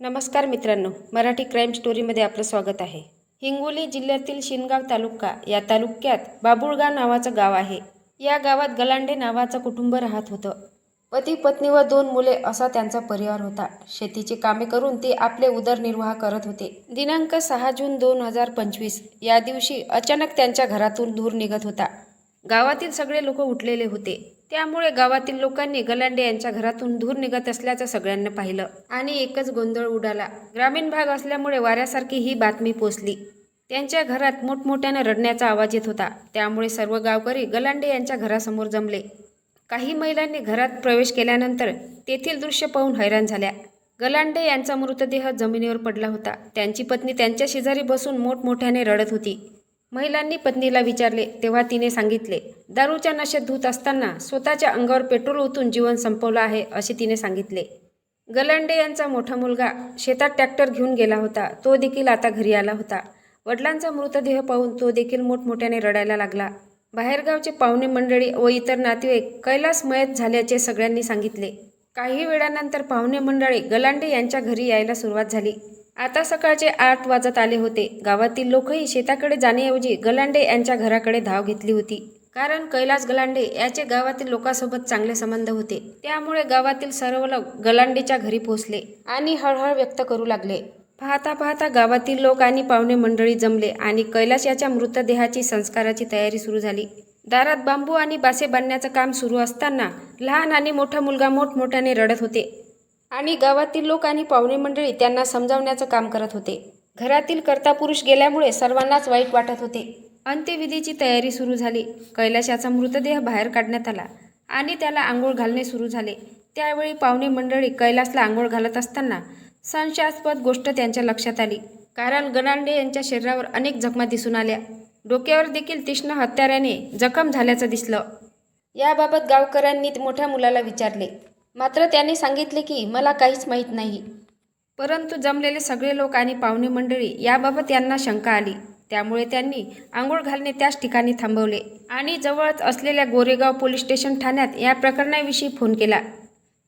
नमस्कार मित्रांनो मराठी क्राईम स्टोरीमध्ये आपलं स्वागत आहे. हिंगोली जिल्ह्यातील शिनगाव तालुका या तालुक्यात बाबुळगाव नावाचं गाव आहे. या गावात गलांडे नावाचं कुटुंब राहत होतं. पती पत्नी व दोन मुले असा त्यांचा परिवार होता. शेतीची कामे करून ते आपले उदरनिर्वाह करत होते. दिनांक सहा जून दोन हजार पंचवीस या दिवशी अचानक त्यांच्या घरातून धूर निघत होता. गावातील सगळे लोक उठलेले होते. त्यामुळे गावातील लोकांनी गलांडे यांच्या घरातून धूर निघत असल्याचं सगळ्यांना पाहिलं. आणि एकच गोंधळ उडाला. ग्रामीण भाग असल्यामुळे वाऱ्यासारखी ही बातमी पोचली. त्यांच्या घरात मोठमोठ्याने रडण्याचा आवाज येत होता. त्यामुळे सर्व गावकरी गलांडे यांच्या घरासमोर जमले. काही महिलांनी घरात प्रवेश केल्यानंतर तेथील दृश्य पाहून हैराण झाल्या. गलांडे यांचा मृतदेह जमिनीवर पडला होता. त्यांची पत्नी त्यांच्या शेजारी बसून मोठमोठ्याने रडत होती. महिलांनी पत्नीला विचारले तेव्हा तिने सांगितले दारूच्या नशेत धूत असताना स्वतःच्या अंगावर पेट्रोल ओतून जीवन संपवलं आहे असे तिने सांगितले. गलांडे यांचा मोठा मुलगा शेतात ट्रॅक्टर घेऊन गेला होता तो देखील आता घरी आला होता. वडिलांचा मृतदेह पाहून तो देखील मोठमोठ्याने रडायला लागला. बाहेरगावचे पाहुणे मंडळी व इतर नातेवाईक कैलास मयत झाल्याचे सगळ्यांनी सांगितले. काही वेळानंतर पाहुणे मंडळी गलांडे यांच्या घरी यायला सुरुवात झाली. आता सकाळचे आठ वाजत आले होते. गावातील लोकही शेताकडे जाण्याऐवजी गलांडे यांच्या घराकडे धाव घेतली होती. कारण कैलास गलांडे याचे गावातील लोकांसोबत चांगले संबंध होते. त्यामुळे गावातील सर्व लोक गलांडेच्या घरी पोहोचले आणि हळहळ व्यक्त करू लागले. पाहता पाहता गावातील लोक आणि पाहुणे मंडळी जमले आणि कैलास याच्या मृतदेहाची संस्काराची तयारी सुरू झाली. दारात बांबू आणि बासे बांधण्याचं काम सुरू असताना लहान आणि मोठा मुलगा मोठमोठ्याने रडत होते. आणि गावातील लोक आणि पाहुणे मंडळी त्यांना समजावण्याचं काम करत होते. घरातील कर्ता पुरुष गेल्यामुळे सर्वांनाच वाईट वाटत होते. अंत्यविधीची तयारी सुरू झाली. कैलाशाचा मृतदेह बाहेर काढण्यात आला आणि त्याला आंघोळ घालणे सुरू झाले. त्यावेळी पाहुणे मंडळी कैलासला आंघोळ घालत असताना संशयास्पद गोष्ट त्यांच्या लक्षात आली. कारण गणांडे यांच्या शरीरावर अनेक जखमा दिसून आल्या. डोक्यावर देखील तीक्ष्ण हत्याराने जखम झाल्याचं दिसलं. याबाबत गावकऱ्यांनी मोठ्या मुलाला विचारले. मात्र त्याने सांगितले की मला काहीच माहीत नाही. परंतु जमलेले सगळे लोक आणि पाहुणे मंडळी याबाबत यांना शंका आली. त्यामुळे त्यांनी आंघोळ घालणे त्याच ठिकाणी थांबवले आणि जवळच असलेल्या गोरेगाव पोलीस स्टेशन ठाण्यात या प्रकरणाविषयी फोन केला.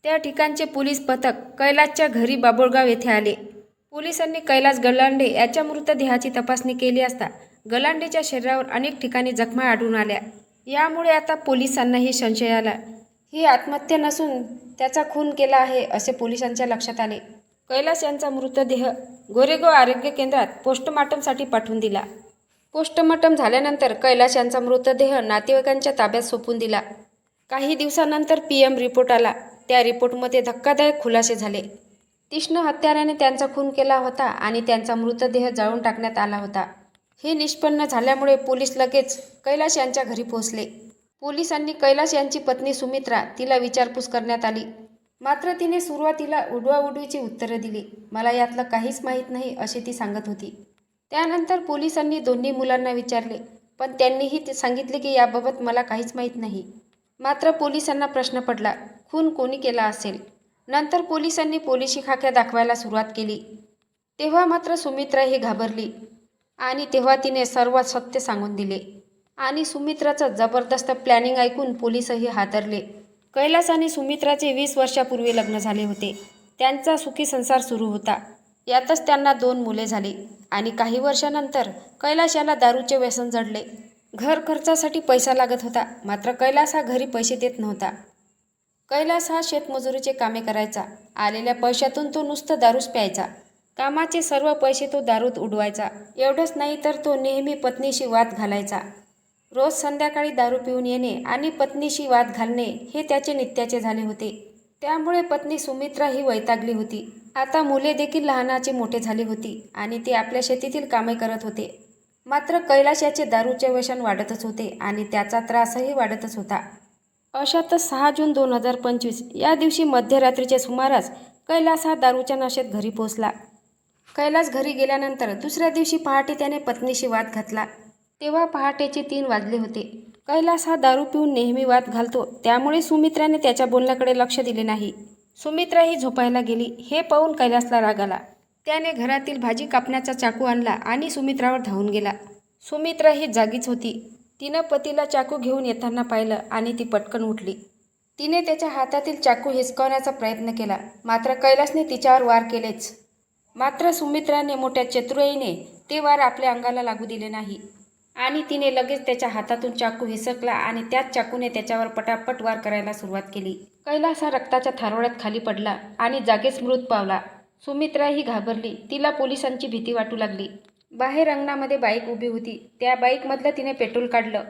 त्या ठिकाणचे पोलीस पथक कैलासच्या घरी बाबुळगाव येथे आले. पोलिसांनी कैलास गलांडे याच्या मृतदेहाची तपासणी केली असता गलांडेच्या शरीरावर अनेक ठिकाणी जखमा आढळून आल्या. यामुळे आता पोलिसांनाही संशय आला. ही आत्महत्या नसून त्याचा खून केला आहे असे पोलिसांच्या लक्षात आले. कैलास यांचा मृतदेह गोरेगाव आरोग्य केंद्रात पोस्टमार्टमसाठी पाठवून दिला. पोस्टमार्टम झाल्यानंतर कैलास यांचा मृतदेह नातेवाईकांच्या ताब्यात सोपून दिला. काही दिवसानंतर पी एम रिपोर्ट आला. त्या रिपोर्टमध्ये धक्कादायक खुलासे झाले. तीक्ष्ण हत्याराने त्यांचा खून केला होता आणि त्यांचा मृतदेह जाळून टाकण्यात आला होता. हे निष्पन्न झाल्यामुळे पोलीस लगेच कैलास यांच्या घरी पोहोचले. पोलिसांनी कैलास यांची पत्नी सुमित्रा तिला विचारपूस करण्यात आली. मात्र तिने सुरुवातीला उडवाउडवीची उत्तरं दिली. मला यातलं काहीच माहीत नाही असे ती सांगत होती. त्यानंतर पोलिसांनी दोन्ही मुलांना विचारले पण त्यांनीही ते सांगितले की याबाबत मला काहीच माहीत नाही. मात्र पोलिसांना प्रश्न पडला खून कोणी केला असेल? नंतर पोलिसांनी पोलिशी खाक्या दाखवायला सुरुवात केली. तेव्हा मात्र सुमित्रा ही घाबरली आणि तेव्हा तिने सर्व सत्य सांगून दिले. आणि सुमित्राचं जबरदस्त प्लॅनिंग ऐकून पोलीसही हादरले. कैलास आणि सुमित्राचे वीस वर्षापूर्वी लग्न झाले होते. त्यांचा सुखी संसार सुरू होता. यातच त्यांना दोन मुले झाली आणि काही वर्षानंतर कैलास याला दारूचे व्यसन जडले. घर खर्चासाठी पैसा लागत होता मात्र कैलास हा घरी पैसे देत नव्हता. कैलास हा शेतमजुरीचे कामे करायचा. आलेल्या पैशातून तो नुसतं दारूच प्यायचा. कामाचे सर्व पैसे तो दारूत उडवायचा. एवढंच नाही तर तो नेहमी पत्नीशी वाद घालायचा. रोज संध्याकाळी दारू पिऊन येणे आणि पत्नीशी वाद घालणे हे त्याचे नित्याचे झाले होते. त्यामुळे पत्नी सुमित्रा ही वैतागली होती. आता मुले देखील लहानाचे मोठे झाली होती आणि ते आपल्या शेतीतील कामे करत होते. मात्र कैलाश याचे दारूचे व्यसन वाढतच होते आणि त्याचा त्रासही वाढतच होता. अशातच सहा जून दोन हजार पंचवीस या दिवशी मध्यरात्रीच्या सुमारास कैलास हा दारूच्या नशेत घरी पोहोचला. कैलास घरी गेल्यानंतर दुसऱ्या दिवशी पहाटे त्याने पत्नीशी वाद घातला. तेव्हा पहाटेचे तीन वाजले होते. कैलास हा दारू पिऊन नेहमी वाद घालतो त्यामुळे सुमित्राने त्याच्या बोलण्याकडे लक्ष दिले नाही. सुमित्रा ही झोपायला गेली. हे पाहून कैलासला राग आला. त्याने घरातील भाजी कापण्याचा चाकू आणला आणि सुमित्रावर धावून गेला. सुमित्रा ही जागीच होती. तिनं पतीला चाकू घेऊन येताना पाहिलं आणि ती पटकन उठली. तिने त्याच्या हातातील चाकू हिसकावण्याचा प्रयत्न केला. मात्र कैलासने तिच्यावर वार केलेच. मात्र सुमित्राने मोठ्या चतुराईने ते वार आपल्या अंगाला लागू दिले नाही. आणि तिने लगेच त्याच्या हातातून चाकू हिसकला आणि त्याच चाकूने त्याच्यावर पटापट वार करायला सुरुवात केली. कैलास हा रक्ताच्या थारोळ्यात खाली पडला आणि जागेच मृत पावला. सुमित्रा ही घाबरली. तिला पोलिसांची भीती वाटू लागली. बाहेर अंगणामध्ये बाईक उभी होती. त्या बाईकमधलं तिने पेट्रोल काढलं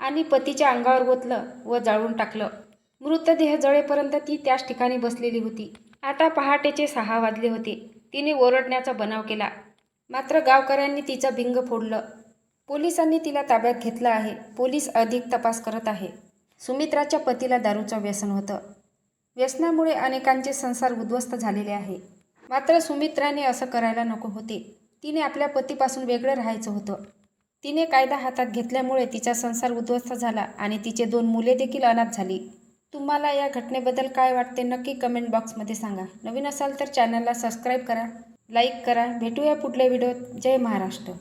आणि पतीच्या अंगावर ओतलं व जाळून टाकलं. मृतदेह जळेपर्यंत ती त्याच ठिकाणी बसलेली होती. आता पहाटेचे सहा वाजले होते. तिने ओरडण्याचा बनाव केला. मात्र गावकऱ्यांनी तिचं भिंग फोडलं. पोलिसांनी तिला ताब्यात घेतलं आहे. पोलीस अधिक तपास करत आहे. सुमित्राच्या पतीला दारूचं व्यसन होतं. व्यसनामुळे अनेकांचे संसार उद्ध्वस्त झालेले आहे. मात्र सुमित्राने असं करायला नको होते. तिने आपल्या पतीपासून वेगळं राहायचं होतं. तिने कायदा हातात घेतल्यामुळे तिचा संसार उद्ध्वस्त झाला आणि तिचे दोन मुले देखील अनाथ झाली. तुम्हाला या घटनेबद्दल काय वाटते नक्की कमेंट बॉक्समध्ये सांगा. नवीन असाल तर चॅनलला सबस्क्राईब करा लाईक करा. भेटूया पुढल्या व्हिडिओत. जय महाराष्ट्र.